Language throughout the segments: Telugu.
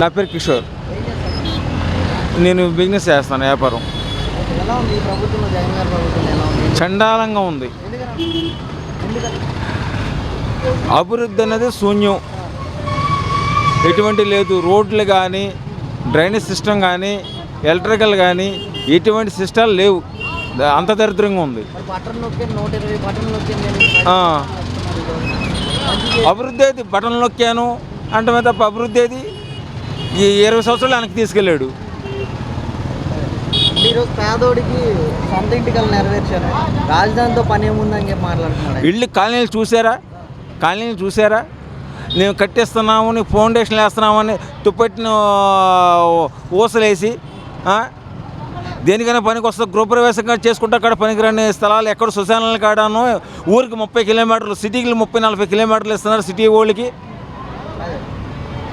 నా పేరు కిషోర్. నేను బిజినెస్ చేస్తాను వ్యాపారం. చండాలంగా ఉంది. అభివృద్ధి అనేది శూన్యం. ఎటువంటి లేదు రోడ్లు కానీ డ్రైనేజ్ సిస్టమ్ కానీ ఎలక్ట్రికల్ కానీ ఎటువంటి సిస్టాలు లేవు. అంత దరిద్రంగా ఉంది. అభివృద్ధి ఏది? బటన్ నొక్కాను అంటే తప్ప అభివృద్ధి ఏది? ఈ ఇరవై సంవత్సరాలు వెనక్కి తీసుకెళ్ళాడు ఈరోజు పేదోడికి సొంత ఇంటికలు నెరవేర్చాను రాజధానితో పని ఏముందని చెప్పి మాట్లాడుతున్నాడు. ఇల్లు కాలనీలు చూసారా కాలనీలు చూసారా నేను కట్టిస్తున్నాము నీకు ఫౌండేషన్ వేస్తున్నామని తుప్పట్టిన ఊసలేసి? దేనికైనా పనికి వస్తే గృహప్రవేశంగా చేసుకుంటే అక్కడ పనికిరాని స్థలాలు ఎక్కడ శ్మశానాలు కాడాను ఊరికి ముప్పై కిలోమీటర్లు సిటీకి ముప్పై నలభై కిలోమీటర్లు ఇస్తున్నారు సిటీ వాళ్ళకి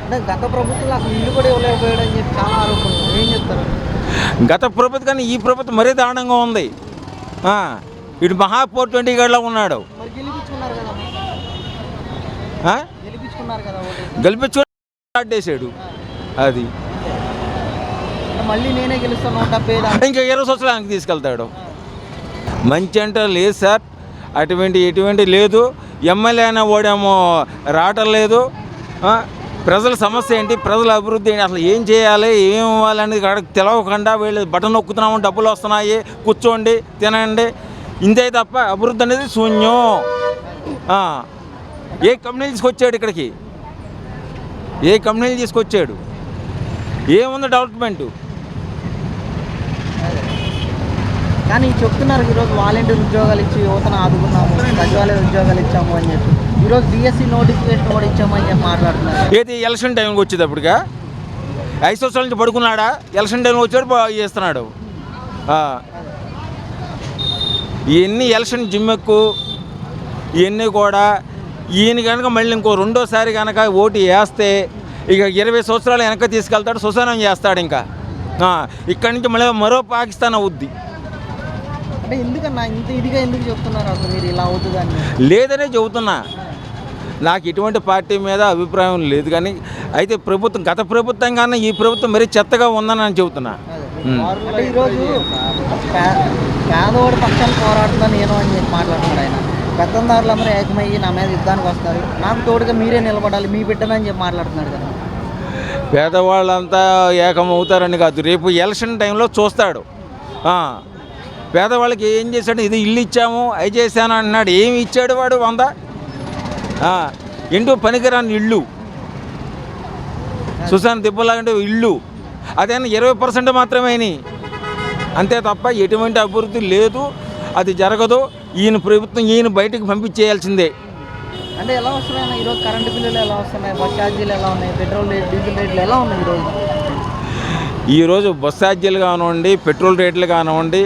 అంటే గత ప్రభుత్వంలో అసలు ఇల్లు కూడా ఇవ్వలేకపోయాడు అని చెప్పి చాలా ఆరోపణలు ఏం చెప్తారు? గత ప్రభుత్వం కానీ ఈ ప్రభుత్వం మరీ దారుణంగా ఉంది. ఇటు మహాపూర్ ట్వంటీ గడిలో ఉన్నాడు. మరి గెలిపించుకున్నారు కదా. ఆ? గెలిపించుకున్నారు కదా ఓటు గెలిపించుకొని స్టార్ట్ చేశాడు అది. మళ్ళీ నేనే గెలుస్తాను ఇంకా ఇరవై సంవత్సరాలు ఆయనకి తీసుకెళ్తాడు. మంచి అంటే లేదు సార్. అటువంటి ఎటువంటి లేదు. ఎమ్మెల్యే అయినా ఓడేమో రావటం లేదు. ప్రజల సమస్య ఏంటి? ప్రజల అభివృద్ధి ఏంటి? అసలు ఏం చేయాలి? ఏం ఇవ్వాలి అనేది తెలవకుండా వీళ్ళు బటన్ నొక్కుతున్నాము డబ్బులు వస్తున్నాయి కూర్చోండి తినండి. ఇంతే తప్ప అభివృద్ధి అనేది శూన్యం. ఏ కంపెనీలు తీసుకొచ్చాడు ఇక్కడికి? ఏ కంపెనీలు తీసుకొచ్చాడు? ఏముంది డెవలప్మెంట్? కానీ చెప్తున్నారు ఈరోజు వాలంటీర్ ఉద్యోగాలు ఇచ్చి యువతను ఆదుకున్నాము సచివాలయ ఉద్యోగాలు ఇచ్చాము అని చెప్పి. ఈరోజు డిఎస్సి నోటిఫికేషన్ కూడా ఇచ్చామని చెప్పి మాట్లాడుతున్నారు. ఏది ఎలక్షన్ టైంకి వచ్చేటప్పటిగా ఐదు సంవత్సరాల నుంచి పడుకున్నాడా? ఎలక్షన్ టైం వచ్చాడు చేస్తున్నాడు. ఎన్ని ఇవన్నీ ఎలక్షన్ జిమ్మెక్కు ఇవన్నీ కూడా ఈయన కనుక మళ్ళీ ఇంకో రెండోసారి కనుక ఓటు వేస్తే ఇక ఇరవై సంవత్సరాలు వెనక తీసుకెళ్తాడు శ్మశానం చేస్తాడు ఇంకా. ఇక్కడి నుంచి మళ్ళీ మరో పాకిస్తాన్ అవుద్ది. అంటే ఎందుకన్నా ఇంత ఇదిగా ఎందుకు చెప్తున్నారు అసలు మీరు ఇలా అవుతుందని? లేదనే చెబుతున్నా. నాకు ఇటువంటి పార్టీ మీద అభిప్రాయం లేదు కానీ అయితే ప్రభుత్వం గత ప్రభుత్వం కన్నా ఈ ప్రభుత్వం మరీ చెత్తగా ఉందని నేను చెబుతున్నా. అంటే ఈరోజు పేదవాడి పక్షాన్ని పోరాడుతున్నా నేను అని చెప్పి మాట్లాడుతున్నాడు ఆయన. పెత్తందారులు అందరూ ఏకమయ్యి నా మీద యుద్ధానికి వస్తారు. నాకు తోడుగా మీరే నిలబడాలి మీ బిడ్డనని చెప్పి మాట్లాడుతున్నాడు కదా. పేదవాళ్ళంతా ఏకమవుతారని కాదు. రేపు ఎలక్షన్ టైంలో చూస్తాడు. పేదవాళ్ళకి ఏం చేశాడు? ఇది ఇల్లు ఇచ్చాము అవి చేశాను అంటున్నాడు ఏమి ఇచ్చాడు వాడు? వంద? ఇంటూ పనికిరాని ఇల్లు. సుశాంత్ దిబ్బలాంటి ఇల్లు. అదేనా? ఇరవై పర్సెంట్ మాత్రమే అయినాయి. అంతే తప్ప ఎటువంటి అభివృద్ధి లేదు. అది జరగదు. ఈయన ప్రభుత్వం ఈయన బయటకు పంపించేయాల్సిందే. అంటే ఎలా వస్తున్నాయి ఈరోజు కరెంటు బిల్లులు ఎలా వస్తున్నాయి? బస్ ఛార్జీలు ఎలా ఉన్నాయి? పెట్రోల్ రేట్ డీజిల్ రేట్లు ఎలా ఉన్నాయి ఈరోజు? ఈరోజు బస్ ఛార్జీలు కానివ్వండి పెట్రోల్ రేట్లు కానివ్వండి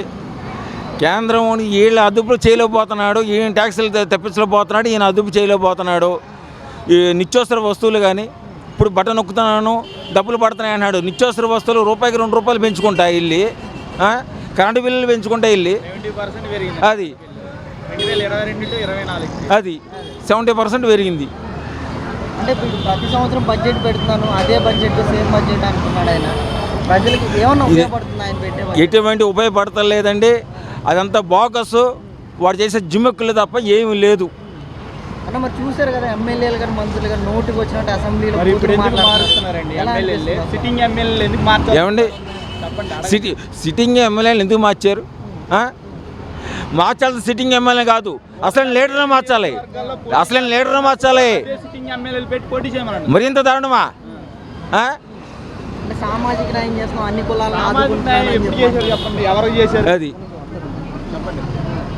కేంద్రం వీళ్ళ అదుపు చేయలేకపోతున్నాడు ఈయన ట్యాక్సులు తప్పించలేకపోతున్నాడు ఈయన అదుపు చేయలేకపోతున్నాడు. ఈ నిత్యావసర వస్తువులు కానీ ఇప్పుడు బటన్ నొక్కుతున్నాను డబ్బులు పడుతున్నాయి అన్నాడు. నిత్యావసర వస్తువులు రూపాయికి రెండు రూపాయలు పెంచుకుంటాయి ఇల్లు? కరెంటు బిల్లులు పెంచుకుంటాయి ఇల్లు. అది. అది. సెవెంటీ పర్సెంట్ పెరిగింది. అంటే ప్రతి సంవత్సరం బడ్జెట్ పెడుతున్నాను అదే బడ్జెట్ సేమ్ బడ్జెట్ అనుకున్నాడు ఆయన. ప్రజలకి ఏమన్నా ఉపయోగపడుతుంది ఆయన పెట్టే? ఎటువంటి ఉపయోగపడతలేదండి. అదంతా బోకస్ వాడు చేసే జిమ్మెక్కులు తప్ప ఏమీ లేదు. అంటే మరి చూశారు కదా ఎమ్మెల్యేలు కానీ మంత్రులు కానీ నోటికి వచ్చినట్టు అసెంబ్లీలో? సిట్టింగ్ ఎమ్మెల్యేలు? ఎందుకు మార్చారు ఏమండి? సిటీ సిట్టింగ్ ఎమ్మెల్యేలు ఎందుకు మార్చారు? మార్చాల్సిన సిట్టింగ్ ఎమ్మెల్యే కాదు. అసలు లీడర్ని మార్చాలి. అసలు లీడర్ని మార్చాలి. అదే మరింత దారుణమా? సామాజిక న్యాయం చేస్తున్నాం అన్ని కులాలను సామాజిక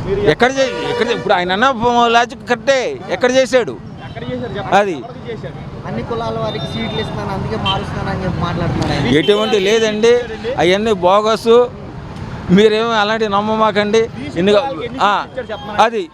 ఎక్కడ చే- ఎక్కడ ఇప్పుడు ఆయన అన్న లాజిక్ కరెక్టే ఎక్కడ చేశాడు? ఎక్కడ చేశారు చెప్పండి. అది. అన్ని కులాల వారికి సీట్లు ఇస్తున్నాను అందుకే మారుస్తున్నాను అని చెప్పి మాట్లాడుతున్నాడు ఆయన. ఎటువంటి లేదండి. అవన్నీ బోగస్. మీరేమో అలాంటి నమ్మమాకండి. ఎందుకు? ఆ, అది.